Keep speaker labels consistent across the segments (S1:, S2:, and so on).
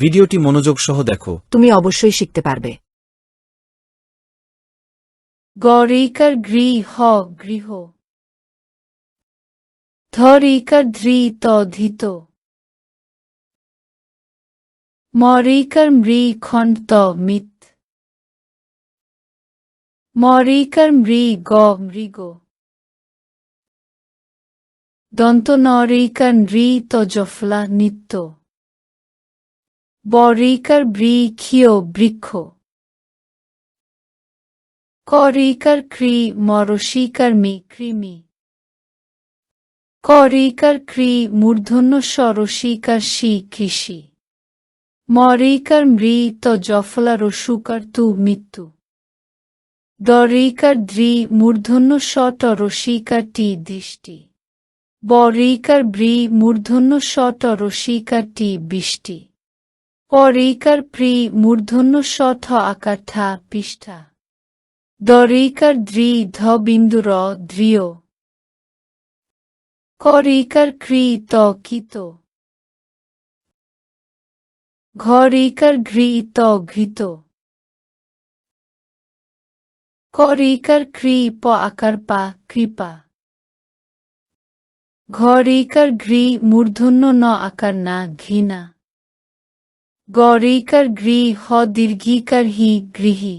S1: ভিডিওটি মনোযোগ সহ দেখো।
S2: তুমি অবশ্যই শিখতে পারবে।
S3: গরিকার গৃহ গৃহ। ধরিকার ধৃত ধিত। মরিকার মৃ খন্ত মিত। মরিকার মৃ গ মৃগ। দন্ত নরিকার নৃত জফলা নিত্য। বরিকার বৃক্ষীয় বৃক্ষ। করিকার ক্রি মরশিকার মি কৃমি। করিকার ক্রি মূর্ধন্য সরসিকার শি কৃষি। মরিকার মৃত জফলা রসুকার তু মৃত্যু। দরিকার দ্রি মূর্ধন্য শট রসিকার টি দৃষ্টি। বরিকার ব্রি মূর্ধন্য শট রসিকার টি বৃষ্টি। পরিকার প্রি মূর্ধন্য শঠ আকার ঠা পৃষ্ঠা। দরিকার দ্রি ধ বিন্দুর দ্রিয়। করিকার ক্রি ত কিত ঘরিকার ঘৃ ত ঘৃত করিকার ক্রি প আকার পা কৃপা। ঘরিকার ঘৃ মূর্ধন্য ন আকার না ঘৃণা। গরিকার গৃ হ দীর্ঘিকার হি গৃহী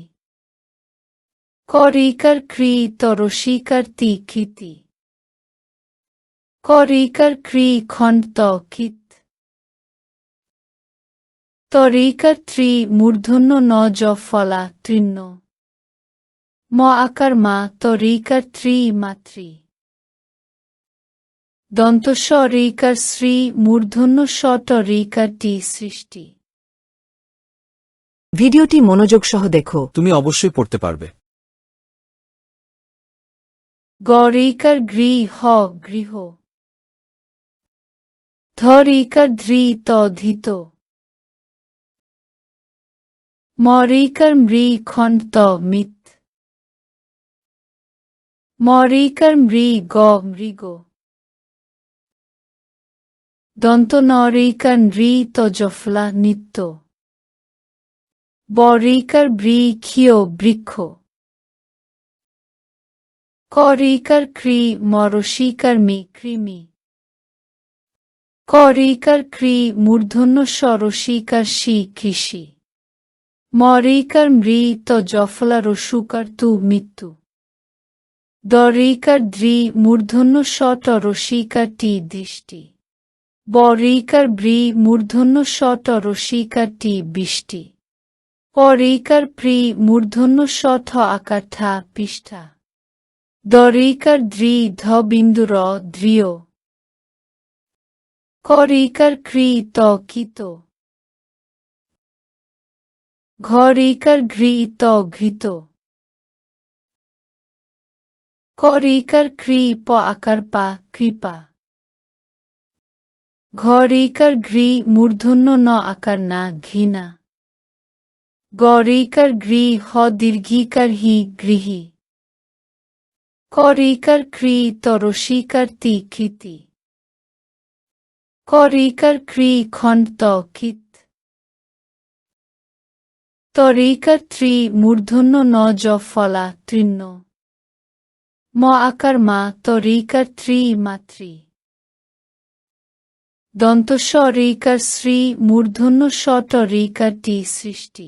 S3: করিকার ক্রি তরসিকার তি কৃতি করিকার ক্রি খন্ত কিত তরিকার ত্রি মূর্ধন্য ন জ ফলা তৃণ্য ম আকার মা তরিকার ত্রি মাতৃ দন্তস্ব রিকার শ্রী মূর্ধন্য ষট রিকার টি সৃষ্টি
S2: ভিডিওটি মনোযোগ সহ দেখো।
S1: তুমি অবশ্যই পড়তে পারবে।
S3: গরিকার গৃহ গৃহ। ধরিকার ধৃত ধিত। মরিকার মৃ খন্ত মিত। মরিকার মৃ গ মৃগ। দন্ত নরিকার নৃত জফলা নিত্য। বরিকার বৃক্ষীয় বৃক্ষ। করিকার ক্রি মরশিকার মি কৃমি। করিকার ক্রি মূর্ধন্য সরসিকার শি কৃষি। মরিকার মৃত জফলা রসুকার তু মৃত্যু দরিকার দ্রি মূর্ধন্য শট রসিকার টি দৃষ্টি। বরিকার ব্রি মূর্ধন্য শট রসিকার টি বৃষ্টি। পরিকার প্রি মূর্ধন্য শঠ আকার ঠা পৃষ্ঠা। দরিকার দ্রি ধ বিন্দুর দ্রিয়। করিকার ক্রি ত কিত ঘরিকার ঘৃ ত ঘৃত করিকার ক্রি প আকার পা কৃপা। ঘরিকার ঘৃ মূর্ধন্য ন আকার না ঘৃণা। গরিকার গৃ হ দীর্ঘিকার হি গৃহী করিকার ক্রি তরসিকার তি কৃতি করিকার ক্রি খন্ত কিত তরিকার ত্রি মূর্ধন্য ন জ ফলা তৃণ্য ম আকার মা তরিকার ত্রি মাতৃ দন্তস্ব রিকার শ্রী মূর্ধন্য রিকার টি সৃষ্টি